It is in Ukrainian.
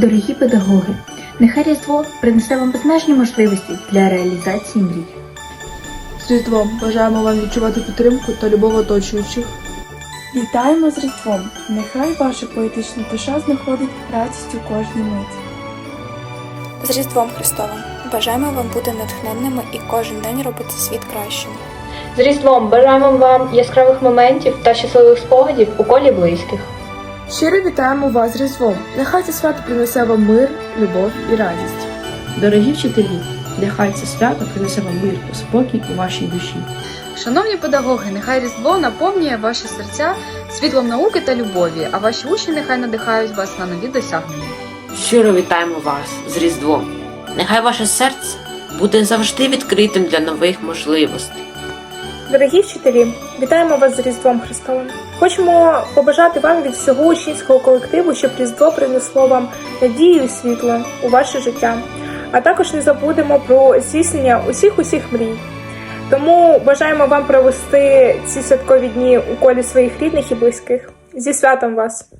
Дорогі педагоги, нехай Різдво принесе вам безмежні можливості для реалізації мрій. З Різдвом бажаємо вам відчувати підтримку та любов оточуючих. Вітаємо з Різдвом! Нехай ваша поетична душа знаходить радість у кожній миті. З Різдвом Христовим! Бажаємо вам бути натхненними і кожен день робити світ кращим. З Різдвом бажаємо вам яскравих моментів та щасливих спогадів у колі близьких. Щиро вітаємо вас з Різдвом. Нехай це свято принесе вам мир, любов і радість. Дорогі вчителі, нехай це свято принесе вам мир та спокій у вашій душі. Шановні педагоги, нехай Різдво наповнює ваші серця світлом науки та любові, а ваші учні нехай надихають вас на нові досягнення. Щиро вітаємо вас з Різдвом. Нехай ваше серце буде завжди відкритим для нових можливостей. Дорогі вчителі, вітаємо вас з Різдвом Христовим. Хочемо побажати вам від всього учнівського колективу, щоб Різдво принесло вам надію і світло у ваше життя. А також не забудемо про здійснення усіх усіх мрій. Тому бажаємо вам провести ці святкові дні у колі своїх рідних і близьких. Зі святом вас!